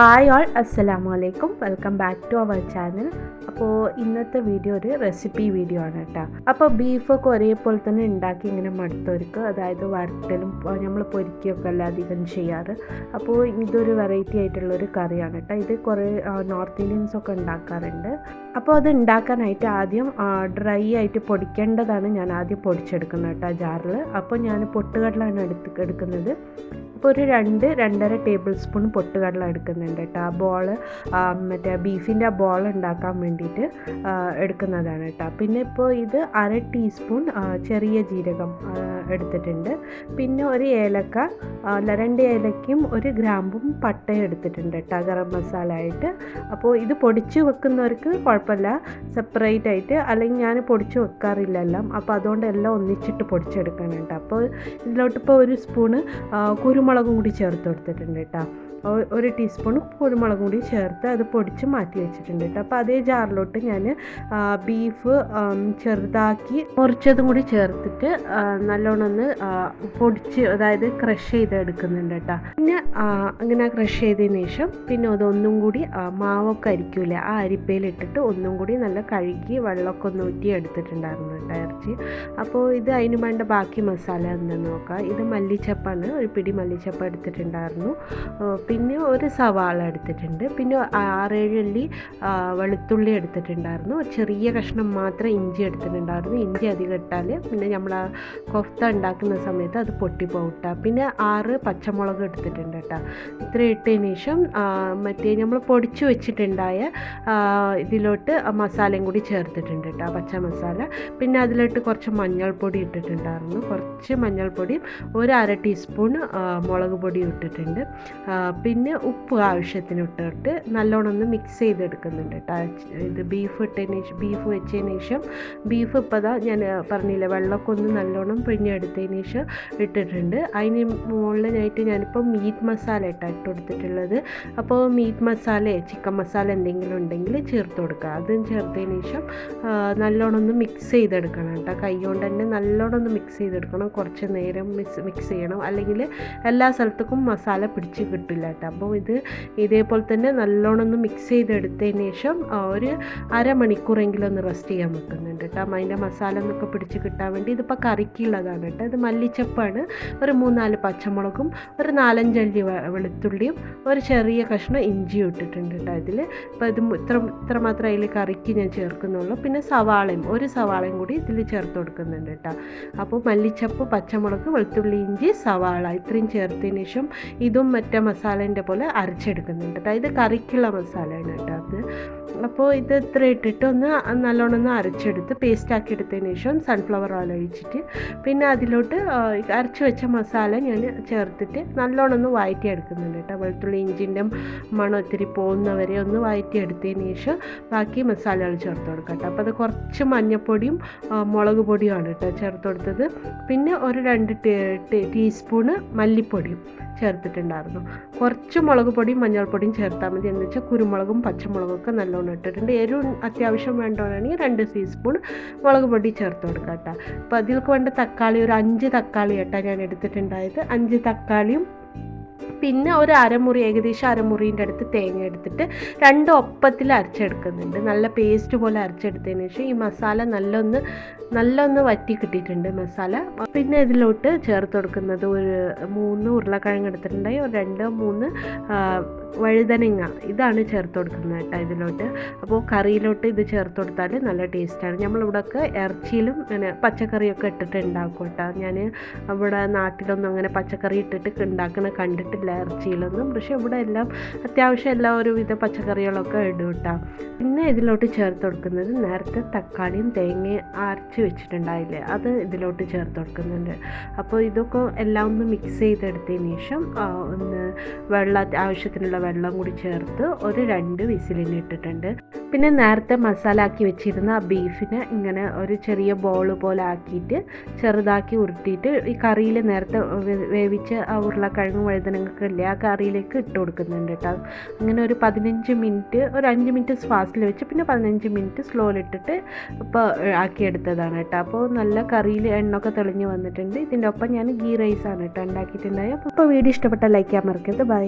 Hi all അസ്സലാമു അലൈക്കും welcome back to our channel അപ്പോൾ ഇന്നത്തെ വീഡിയോ ഒരു റെസിപ്പി വീഡിയോ ആണ് കേട്ടോ അപ്പോൾ ബീഫൊക്കെ ഒരേപോലെ തന്നെ ഉണ്ടാക്കി ഇങ്ങനെ മടുത്തവർക്ക് അതായത് വറുത്തലും നമ്മൾ പൊരിക്കുകയൊക്കെ അല്ല അധികം ചെയ്യാറ്. അപ്പോൾ ഇതൊരു വെറൈറ്റി ആയിട്ടുള്ള ഒരു കറിയാണ് കേട്ടോ ഇത് കുറേ നോർത്ത് ഇന്ത്യൻസ് ഒക്കെ ഉണ്ടാക്കാറുണ്ട്. അപ്പോൾ അത് ഉണ്ടാക്കാനായിട്ട് ആദ്യം ഡ്രൈ ആയിട്ട് പൊടിക്കേണ്ടതാണ് ഞാൻ ആദ്യം പൊടിച്ചെടുക്കുന്നത് കേട്ടോ ജാറിൽ അപ്പോൾ ഞാൻ പൊട്ടുകടലാണ് എടുത്ത് എടുക്കുന്നത്. അപ്പോൾ ഒരു രണ്ട് രണ്ടര ടേബിൾ സ്പൂൺ പൊട്ടുകടല എടുക്കുന്നുണ്ട് കേട്ടോ. ആ ബോൾ മറ്റേ ബീഫിന്റെ ബോൾ ഉണ്ടാക്കാൻ വേണ്ടിയിട്ട് എടുക്കുന്നതാണ് കേട്ടോ. പിന്നെ ഇപ്പോൾ ഇത് അര ടീസ്പൂൺ ചെറിയ ജീരകം എടുത്തിട്ടുണ്ട്. പിന്നെ ഒരു ഏലക്ക അല്ല രണ്ട് ഏലക്കയും ഒരു ഗ്രാമ്പും പട്ടയും എടുത്തിട്ടുണ്ട് കേട്ടോ ഗരം മസാല ആയിട്ട്. അപ്പോൾ ഇത് പൊടിച്ച് വെക്കുന്നവർക്ക് കുഴപ്പമില്ല. സെപ്പറേറ്റ് ആയിട്ട് അല്ലെങ്കിൽ ഞാൻ പൊടിച്ച് വെക്കാറില്ല എല്ലാം അപ്പോൾ അതുകൊണ്ട് എല്ലാം ഒന്നിച്ചിട്ട് പൊടിച്ചെടുക്കാനുണ്ട് അപ്പോൾ ഇതിലോട്ടിപ്പോൾ ഒരു സ്പൂണ് കുരുമുളകും കൂടി ചേർത്ത് കൊടുത്തിട്ടുണ്ട് കേട്ടോ. ഒരു ടീസ്പൂൺ കുരുമുളകും കൂടി ചേർത്ത് അത് പൊടിച്ച് മാറ്റി വെച്ചിട്ടുണ്ട് കേട്ടോ. അപ്പോൾ അതേ ജാറിലോട്ട് ഞാൻ ബീഫ് ചെറുതാക്കി മുറിച്ചതും കൂടി ചേർത്തിട്ട് നല്ലോണം ഒന്ന് പൊടിച്ച് അതായത് ക്രഷ് ചെയ്ത് എടുക്കുന്നുണ്ട് കേട്ടോ. പിന്നെ അങ്ങനെ ക്രഷ് ചെയ്തതിന് ശേഷം പിന്നെ അതൊന്നും കൂടി മാവൊക്കെ അരിക്കൂല? ആ അരിപ്പയിലിട്ടിട്ട് ഒന്നും കൂടി നല്ല കഴുകി വെള്ളമൊക്കെ ഒന്ന് ഊറ്റി എടുത്തിട്ടുണ്ടായിരുന്നു കേട്ടോ ഇറച്ചി. അപ്പോൾ ഇത് അതിന് വേണ്ട ബാക്കി മസാല എന്താണെന്ന് നോക്കാം. ഇത് മല്ലിച്ചപ്പാണ്. ഒരു പിടി മല്ലിച്ചപ്പ് എടുത്തിട്ടുണ്ടായിരുന്നു. പിന്നെ ഒരു സവാള എടുത്തിട്ടുണ്ട്. പിന്നെ ആറേഴ് അല്ലി വെളുത്തുള്ളി എടുത്തിട്ടുണ്ടായിരുന്നു. ചെറിയ കഷ്ണം മാത്രം ഇഞ്ചി എടുത്തിട്ടുണ്ടായിരുന്നു. ഇഞ്ചി അധികം ഇട്ടാൽ പിന്നെ നമ്മൾ ആ കൊഫ്ത ഉണ്ടാക്കുന്ന സമയത്ത് അത് പൊട്ടിപ്പോട്ട പിന്നെ ആറ് പച്ചമുളക് എടുത്തിട്ടുണ്ട് കേട്ടോ. ഇത്ര ഇട്ടതിന് ശേഷം മറ്റേ നമ്മൾ പൊടിച്ചു വെച്ചിട്ടുണ്ടായ ഇതിലോട്ട് മസാലയും കൂടി ചേർത്തിട്ടുണ്ട് കേട്ടോ പച്ച മസാല. പിന്നെ അതിലോട്ട് കുറച്ച് മഞ്ഞൾപ്പൊടി ഇട്ടിട്ടുണ്ടായിരുന്നു. കുറച്ച് മഞ്ഞൾപ്പൊടിയും ഒരു അര ടീസ്പൂൺ മുളക് പൊടി ഇട്ടിട്ടുണ്ട്. പിന്നെ ഉപ്പ് ആവശ്യത്തിന് ഇട്ടിട്ട് നല്ലോണം ഒന്ന് മിക്സ് ചെയ്തെടുക്കുന്നുണ്ട് കേട്ടോ ഇത് ബീഫ് ഇട്ടതിന് ശേഷം ബീഫ് വെച്ചതിന് ശേഷം ബീഫ് ഇപ്പോൾ ഇതാ ഞാൻ പറഞ്ഞില്ല വെള്ളമൊക്കെ ഒന്ന് നല്ലോണം പിഴിഞ്ഞെടുത്തതിന് ശേഷം ഇട്ടിട്ടുണ്ട്. അതിന് മുകളിലായിട്ട് ഞാനിപ്പോൾ മീറ്റ് മസാല ഇട്ടാണ് ഇട്ട് കൊടുത്തിട്ടുള്ളത്. അപ്പോൾ മീറ്റ് മസാല ചിക്കൻ മസാല എന്തെങ്കിലും ഉണ്ടെങ്കിൽ ചേർത്ത് കൊടുക്കുക. അതും ചേർത്തതിന് ശേഷം നല്ലോണം ഒന്ന് മിക്സ് ചെയ്തെടുക്കണം കേട്ടോ കൈ കൊണ്ട് തന്നെ നല്ലോണം ഒന്ന് മിക്സ് ചെയ്തെടുക്കണം. കുറച്ച് നേരം മിക്സ് മിക്സ് ചെയ്യണം. അല്ലെങ്കിൽ എല്ലാ സ്ഥലത്തേക്കും മസാല പിടിച്ച് കിട്ടില്ല കേട്ടോ. അപ്പോൾ ഇത് ഇതേപോലെ തന്നെ നല്ലോണം ഒന്ന് മിക്സ് ചെയ്തെടുത്തതിന് ശേഷം ഒരു അരമണിക്കൂറെങ്കിലും ഒന്ന് റെസ്റ്റ് ചെയ്യാൻ വെക്കുന്നുണ്ട് കേട്ടോ. അതിന്റെ മസാല എന്നൊക്കെ പിടിച്ച് കിട്ടാൻ വേണ്ടി ഇതിപ്പോൾ കറിക്കുള്ളതാണ് കേട്ടോ. ഇത് മല്ലിച്ചപ്പാണ്. ഒരു മൂന്നാൽ പച്ചമുളകും ഒരു നാലഞ്ചല്ലി വെളുത്തുള്ളിയും ഒരു ചെറിയ കഷ്ണം ഇഞ്ചിയും ഇട്ടിട്ടുണ്ട് കേട്ടോ ഇതിൽ ഇപ്പോൾ ഇത് ഇത്ര മാത്രം അതിൽ കറിക്ക് ഞാൻ ചേർക്കുന്നുള്ളൂ. പിന്നെ സവാളയും ഒരു സവാളയും കൂടി ഇതിൽ ചേർത്ത് കൊടുക്കുന്നുണ്ട് കേട്ടോ. അപ്പോൾ മല്ലിച്ചപ്പ് പച്ചമുളക് വെളുത്തുള്ളി ഇഞ്ചി സവാള ഇത്രയും ചേർത്തതിന് ശേഷം ഇതും മറ്റേ മസാലേന്റെ പോലെ അരച്ചെടുക്കുന്നുണ്ട്. അതായത് കറിക്കുള്ള മസാലയാണ് കേട്ടോ അത്. അപ്പോൾ ഇത് ഇത്ര ഇട്ടിട്ട് ഒന്ന് നല്ലോണം ഒന്ന് അരച്ചെടുത്ത് പേസ്റ്റ് ആക്കി എടുത്തതിന് ശേഷം സൺഫ്ലവർ ഓയിൽ ഒഴിച്ചിട്ട് പിന്നെ അതിലോട്ട് അരച്ച് വെച്ച മസാല ഞാൻ ചേർത്തിട്ട് നല്ലോണം ഒന്ന് വഴറ്റിയെടുക്കുന്നുണ്ട് കേട്ടോ. വെളുത്തുള്ളി ഇഞ്ചിന്റെ മണം ഒത്തിരി പോകുന്നവരെ ഒന്ന് വഴറ്റിയെടുത്തതിന് ശേഷം ബാക്കി മസാലകൾ ചേർത്ത് കൊടുക്കാം അപ്പോൾ അത് കുറച്ച് മഞ്ഞൾപ്പൊടിയും മുളക് പൊടിയുമാണ് കേട്ടോ ചേർത്ത് കൊടുത്തത്. പിന്നെ ഒരു രണ്ട് ടീസ്പൂണ് മല്ലിപ്പൊടിയും ചേർത്തിട്ടുണ്ടായിരുന്നു. കുറച്ച് മുളക് പൊടിയും മഞ്ഞൾപ്പൊടിയും ചേർത്താൽ മതി. എന്ന് വെച്ചാൽ കുരുമുളകും പച്ചമുളകും ഒക്കെ നല്ലോണം ഇട്ടിട്ടുണ്ട്. എരിവ് അത്യാവശ്യം വേണ്ടവരാണെങ്കിൽ രണ്ട് ടീസ്പൂൺ മുളക് പൊടി ചേർത്ത് കൊടുക്കാം കേട്ടോ അപ്പോൾ അതിലേക്ക് വേണ്ട തക്കാളി ഒരു അഞ്ച് തക്കാളി കേട്ടോ ഞാൻ എടുത്തിട്ടുണ്ടായത്. അഞ്ച് തക്കാളിയും പിന്നെ ഒരു അരമുറി ഏകദേശം അരമുറീന്റെ അടുത്ത് തേങ്ങ എടുത്തിട്ട് രണ്ട് ഒപ്പത്തിൽ അരച്ചെടുക്കുന്നുണ്ട്. നല്ല പേസ്റ്റ് പോലെ അരച്ചെടുത്തതിന് ശേഷം ഈ മസാല നല്ലൊന്ന് നല്ലൊന്ന് വറ്റി കിട്ടിയിട്ടുണ്ട് മസാല. പിന്നെ ഇതിലോട്ട് ചേർത്ത് കൊടുക്കുന്നത് ഒരു മൂന്ന് ഉരുളക്കിഴങ്ങ് എടുത്തിട്ടുണ്ടായി. ഒരു രണ്ട് മൂന്ന് വഴുതനങ്ങ ഇതാണ് ചേർത്ത് കൊടുക്കുന്നത് കേട്ടോ ഇതിലോട്ട്. അപ്പോൾ കറിയിലോട്ട് ഇത് ചേർത്ത് കൊടുത്താൽ നല്ല ടേസ്റ്റാണ് നമ്മളിവിടെയൊക്കെ ഇറച്ചിയിലും അങ്ങനെ പച്ചക്കറിയൊക്കെ ഇട്ടിട്ട് ഉണ്ടാക്കും കേട്ടോ. ഞാൻ ഇവിടെ നാട്ടിലൊന്നും അങ്ങനെ പച്ചക്കറി ഇട്ടിട്ട് ഉണ്ടാക്കണ കണ്ടിട്ടില്ല ഇറച്ചിയിലൊന്നും. പക്ഷെ ഇവിടെ എല്ലാം അത്യാവശ്യം എല്ലാ ഒരുവിധ പച്ചക്കറികളൊക്കെ ഇടും കേട്ടോ. പിന്നെ ഇതിലോട്ട് ചേർത്ത് കൊടുക്കുന്നത് നേരത്തെ തക്കാളിയും തേങ്ങയും അരച്ച് വെച്ചിട്ടുണ്ടായില്ലേ അത് ഇതിലോട്ട് ചേർത്ത് കൊടുക്കുന്നുണ്ട്. അപ്പോൾ ഇതൊക്കെ എല്ലാം ഒന്ന് മിക്സ് ചെയ്തെടുത്തതിന് ശേഷം ഒന്ന് വെള്ളം ആവശ്യത്തിനുള്ള വെള്ളം കൂടി ചേർത്ത് ഒരു രണ്ട് വിസിലിന് ഇട്ടിട്ടുണ്ട്. പിന്നെ നേരത്തെ മസാല ആക്കി വെച്ചിരുന്ന ആ ബീഫിനെ ഇങ്ങനെ ഒരു ചെറിയ ബോൾ പോലെ ആക്കിയിട്ട് ചെറുതാക്കി ഉരുട്ടിയിട്ട് ഈ കറിയിൽ നേരത്തെ വേവിച്ച് ആ ഉരുളക്കിഴങ്ങ് വഴുതനങ്ങൊക്കെ ഇല്ലേ ആ കറിയിലേക്ക് ഇട്ട് കൊടുക്കുന്നുണ്ട് കേട്ടോ. അങ്ങനെ ഒരു പതിനഞ്ച് മിനിറ്റ് ഒരു അഞ്ച് മിനിറ്റ് ഫാസ്റ്റിൽ വെച്ച് പിന്നെ പതിനഞ്ച് മിനിറ്റ് സ്ലോയിലിട്ടിട്ട് ഇപ്പോൾ ആക്കിയെടുത്തതാണ് കേട്ടോ. അപ്പോൾ നല്ല കറിയിൽ എണ്ണൊക്കെ തെളിഞ്ഞ് വന്നിട്ടുണ്ട്. ഇതിന്റെ ഒപ്പം ഞാൻ ഗീ റൈസാണ് കേട്ടോ ഉണ്ടാക്കിയിട്ടുണ്ടായത്. അപ്പോൾ വീഡിയോ ഇഷ്ടപ്പെട്ട ലൈക്ക് ചെയ്യാൻ മറക്കരുത്. ബൈ.